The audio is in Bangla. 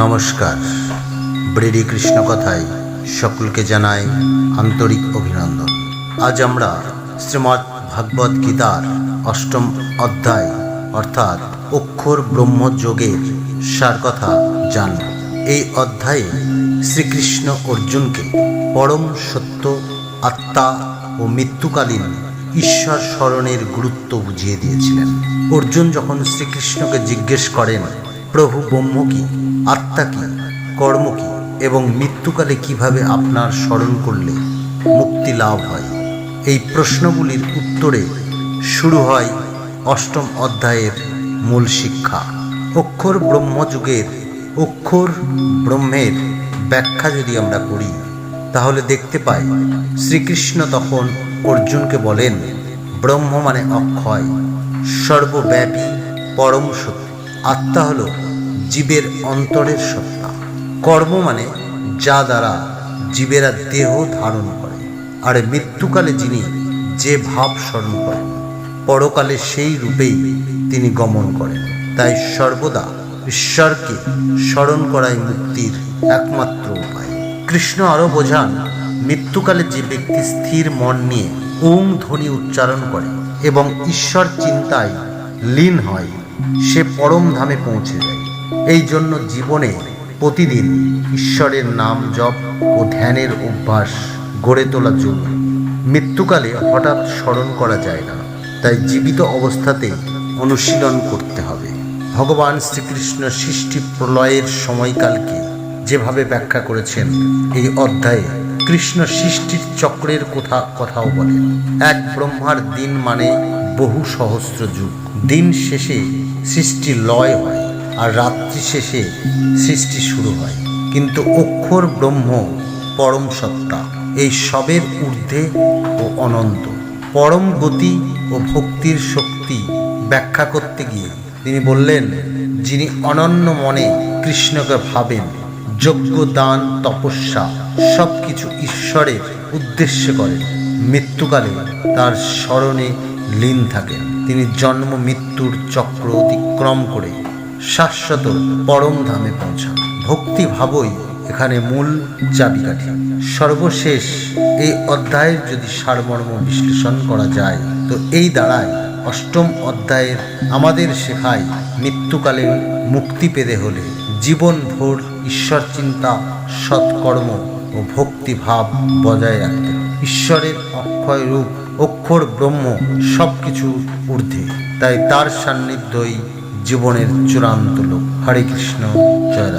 নমস্কার। ব্রেডি কৃষ্ণ কথায় সকলকে জানাই আন্তরিক অভিনন্দন। আজ আমরা শ্রীমৎ ভাগবত গীতার অষ্টম অধ্যায়, অর্থাৎ অক্ষর ব্রহ্মযোগের সার কথা জানব। এই অধ্যায়ে শ্রীকৃষ্ণ অর্জুনকে পরম সত্য আত্মা ও মৃত্যুকালীন ঈশ্বর স্মরণের গুরুত্ব বুঝিয়ে দিয়েছিলেন। অর্জুন যখন শ্রীকৃষ্ণকে জিজ্ঞেস করেন প্রভু ব্রহ্ম কি, আত্মা কি, কর্ম কি, এবং মৃত্যুকালে কীভাবে আপনার স্মরণ করলে মুক্তি লাভ হয়? এই প্রশ্নগুলির উত্তরে শুরু হয় অষ্টম অধ্যায়ের মূল শিক্ষা। অক্ষর ব্রহ্মযুগের অক্ষর ব্রহ্মের ব্যাখ্যা যদি আমরা করি, তাহলে দেখতে পাই, শ্রীকৃষ্ণ তখন অর্জুনকে বলেন, ব্রহ্ম মানে অক্ষয়, সর্বব্যাপী পরম সত্য আত্মা হলো জীবের অন্তরের সত্তা। কর্ম মানে যা দ্বারা জীবেরা দেহ ধারণ করে, আর মৃত্যুকালে যিনি যে ভাব স্মরণ করেন, পরকালে সেই রূপেই তিনি গমন করেন। তাই সর্বদা ঈশ্বরকে স্মরণ করাই মুক্তির একমাত্র উপায়। কৃষ্ণ আরও বোঝান, মৃত্যুকালে যে ব্যক্তি স্থির মন নিয়ে ওম ধ্বনি উচ্চারণ করে এবং ঈশ্বর চিন্তায় লীন হয় সে পরম ধামে পৌঁছে যায়। এই জন্য জীবনে প্রতিদিন ঈশ্বরের নাম জপ ও ধ্যানের অভ্যাস গড়ে তোলা জরুরি। মৃত্যুকালে হঠাৎ স্মরণ করা যায় না, তাই জীবিত অবস্থাতে অনুশীলন করতে হবে। ভগবান শ্রীকৃষ্ণ সৃষ্টি প্রলয়ের সময়কালকে যেভাবে ব্যাখ্যা করেছেন, এই অধ্যায়ে কৃষ্ণ সৃষ্টির চক্রের কথা কথাও বলেন। এক ব্রহ্মার দিন মানে বহু সহস্র যুগ। দিন শেষে সৃষ্টি লয় হয় আর রাত্রি শেষে সৃষ্টি শুরু হয়। কিন্তু অক্ষর ব্রহ্ম পরম সত্তা, এই সবের ঊর্ধ্বে ও অনন্ত। পরম গতি ও ভক্তির শক্তি ব্যাখ্যা করতে গিয়ে তিনি বললেন, যিনি অনন্য মনে কৃষ্ণকে ভাবেন, যজ্ঞ, দান, তপস্যা সব কিছু ঈশ্বরের উদ্দেশ্যে করেন। মৃত্যুকালে তার স্মরণে লীন থাকেন তিনি জন্ম মৃত্যুর চক্র অতিক্রম করে শাশ্বত পরম ধামে পৌঁছান। ভক্তি ভাবই এখানে মূল চাবিকাঠি। সর্বশেষ এই অধ্যায়ের যদি সারমর্ম বিশ্লেষণ করা যায়, তো এই দ্বারায় অষ্টম অধ্যায়ের আমাদের শেখায় মৃত্যুকালে মুক্তি পেতে হলে জীবনভর ঈশ্বর চিন্তা সৎকর্ম ও ভক্তিভাব বজায় রাখতে। ঈশ্বরের অক্ষয় রূপ, অক্ষর ব্রহ্ম সব কিছু ঊর্ধ্বে। তাই তার সান্নিধ্যই জীবনের চূড়ান্ত লোক। হরে কৃষ্ণ, জয়